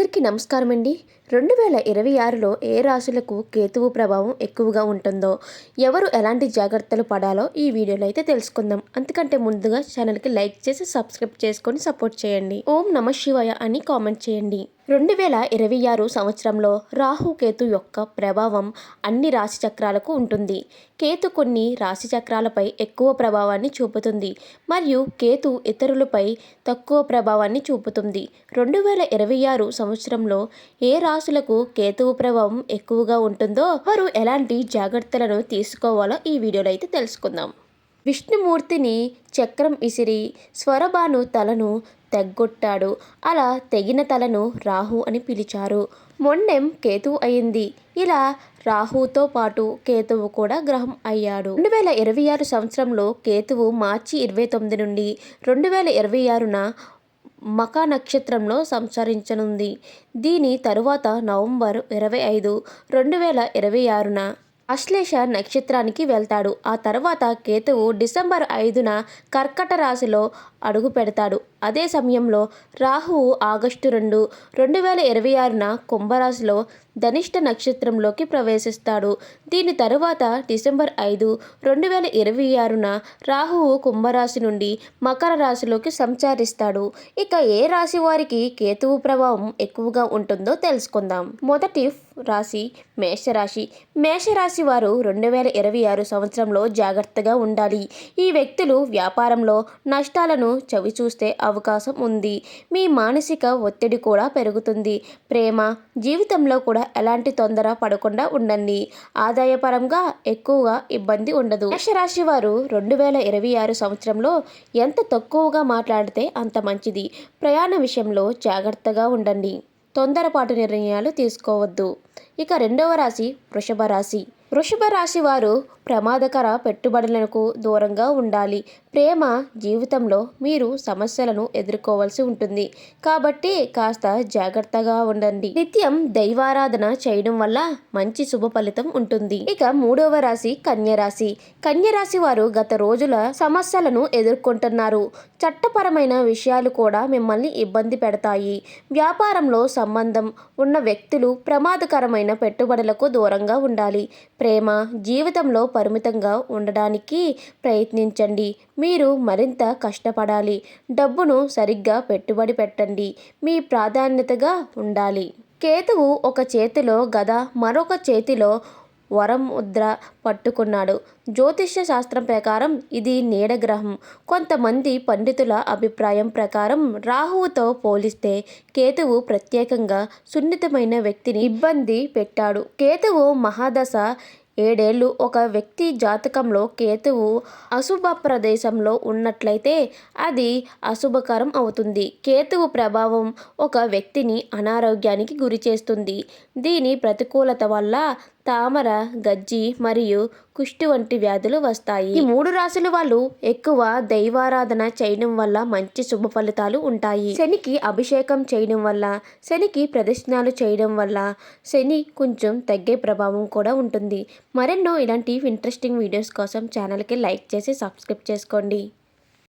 అందరికీ నమస్కారం అండి రెండు వేల ఇరవై ఆరులో ఏ రాశులకు కేతువు ప్రభావం ఎక్కువగా ఉంటుందో ఎవరు ఎలాంటి జాగ్రత్తలు పడాలో ఈ వీడియోలో అయితే తెలుసుకుందాం. అంతకంటే ముందుగా ఛానల్కి లైక్ చేసి సబ్స్క్రైబ్ చేసుకొని సపోర్ట్ చేయండి. ఓం నమ శివాయ అని కామెంట్ చేయండి. రెండు వేల ఇరవై ఆరు సంవత్సరంలో రాహుకేతు యొక్క ప్రభావం అన్ని రాశి చక్రాలకు ఉంటుంది. కేతు కొన్ని రాశి చక్రాలపై ఎక్కువ ప్రభావాన్ని చూపుతుంది మరియు కేతు ఇతరులపై తక్కువ ప్రభావాన్ని చూపుతుంది. రెండు వేల ఇరవై ఆరు సంవత్సరంలో ఏ రాశులకు కేతువు ప్రభావం ఎక్కువగా ఉంటుందో వారు ఎలాంటి జాగ్రత్తలను తీసుకోవాలో ఈ వీడియోలో అయితే తెలుసుకుందాం. విష్ణుమూర్తిని చక్రం ఇసిరి స్వరభాను తలను తెగ్గొట్టాడు. అలా తెగిన తలను రాహు అని పిలిచారు. మొండెం కేతువు అయింది. ఇలా రాహుతో పాటు కేతువు కూడా గ్రహం అయ్యాడు. రెండు వేల ఇరవై ఆరు సంవత్సరంలో కేతువు మార్చి ఇరవై తొమ్మిది నుండి రెండు వేల ఇరవై ఆరున మకా నక్షత్రంలో సంచరించనుంది. దీని తరువాత నవంబర్ ఇరవై ఐదు రెండు వేల ఇరవై ఆరున అశ్లేష నక్షత్రానికి వెళ్తాడు. ఆ తర్వాత కేతువు డిసెంబర్ ఐదున కర్కట రాశిలో అడుగు పెడతాడు. అదే సమయంలో రాహువు ఆగస్టు రెండు రెండు వేల ఇరవై ఆరున కుంభరాశిలో ధనిష్ట నక్షత్రంలోకి ప్రవేశిస్తాడు. దీని తరువాత డిసెంబర్ ఐదు రెండు వేల ఇరవై ఆరున రాహువు కుంభరాశి నుండి మకర రాశిలోకి సంచరిస్తాడు. ఇక ఏ రాశి వారికి కేతువు ప్రభావం ఎక్కువగా ఉంటుందో తెలుసుకుందాం. మొదటి రాశి మేషరాశి. మేషరాశి వారు రెండు వేల ఇరవై ఆరు సంవత్సరంలో జాగ్రత్తగా ఉండాలి. ఈ వ్యక్తులు వ్యాపారంలో నష్టాలను చవిచూస్తే అవకాశం ఉంది. మీ మానసిక ఒత్తిడి కూడా పెరుగుతుంది. ప్రేమ జీవితంలో కూడా ఎలాంటి తొందర పడకుండా ఉండండి. ఆదాయపరంగా ఎక్కువగా ఇబ్బంది ఉండదు. మేషరాశి వారు రెండు వేల ఇరవై ఆరు సంవత్సరంలో ఎంత తక్కువగా మాట్లాడితే అంత మంచిది. ప్రయాణ విషయంలో జాగ్రత్తగా ఉండండి. తొందరపాటు నిర్ణయాలు తీసుకోవద్దు. ఇక రెండవ రాశి వృషభ రాశి. వృషభ రాశి వారు ప్రమాదకర పెట్టుబడులకు దూరంగా ఉండాలి. ప్రేమ జీవితంలో మీరు సమస్యలను ఎదుర్కోవాల్సి ఉంటుంది. కాబట్టి కాస్త జాగ్రత్తగా ఉండండి. నిత్యం దైవారాధన చేయడం వల్ల మంచి శుభ ఫలితం ఉంటుంది. ఇక మూడవ రాశి కన్యరాశి కన్యరాశి వారు గత రోజుల సమస్యలను ఎదుర్కొంటున్నారు. చట్టపరమైన విషయాలు కూడా మిమ్మల్ని ఇబ్బంది పెడతాయి. వ్యాపారంలో సంబంధం ఉన్న వ్యక్తులు ప్రమాదకరమైన పెట్టుబడులకు దూరంగా ఉండాలి. ప్రేమ జీవితంలో పరిమితంగా ఉండడానికి ప్రయత్నించండి. మీరు మరింత కష్టపడాలి. డబ్బును సరిగ్గా పెట్టుబడి పెట్టండి. మీ ప్రాధాన్యతగా ఉండాలి. కేతువు ఒక చేతిలో గద మరొక చేతిలో వరం ముద్ర పట్టుకున్నాడు. జ్యోతిష్య శాస్త్రం ప్రకారం ఇది నీడగ్రహం కొంతమంది పండితుల అభిప్రాయం ప్రకారం రాహువుతో పోలిస్తే కేతువు ప్రత్యేకంగా సున్నితమైన వ్యక్తిని ఇబ్బంది పెట్టాడు. కేతువు మహాదశ ఏడేళ్ళు ఒక వ్యక్తి జాతకంలో కేతువు అశుభ ప్రదేశంలో ఉన్నట్లయితే అది అశుభకరం అవుతుంది. కేతువు ప్రభావం ఒక వ్యక్తిని అనారోగ్యానికి గురి చేస్తుంది దీని ప్రతికూలత వల్ల తామర గజ్జి మరియు కుష్టి వంటి వ్యాధులు వస్తాయి. ఈ మూడు రాశుల వాళ్ళు ఎక్కువ దైవారాధన చేయడం వల్ల మంచి శుభ ఫలితాలు ఉంటాయి. శనికి అభిషేకం చేయడం వల్ల శనికి ప్రదర్శనలు చేయడం వల్ల శని కొంచెం తగ్గే ప్రభావం కూడా ఉంటుంది. మరెన్నో ఇలాంటి ఇంట్రెస్టింగ్ వీడియోస్ కోసం ఛానల్కి లైక్ చేసి సబ్స్క్రైబ్ చేసుకోండి.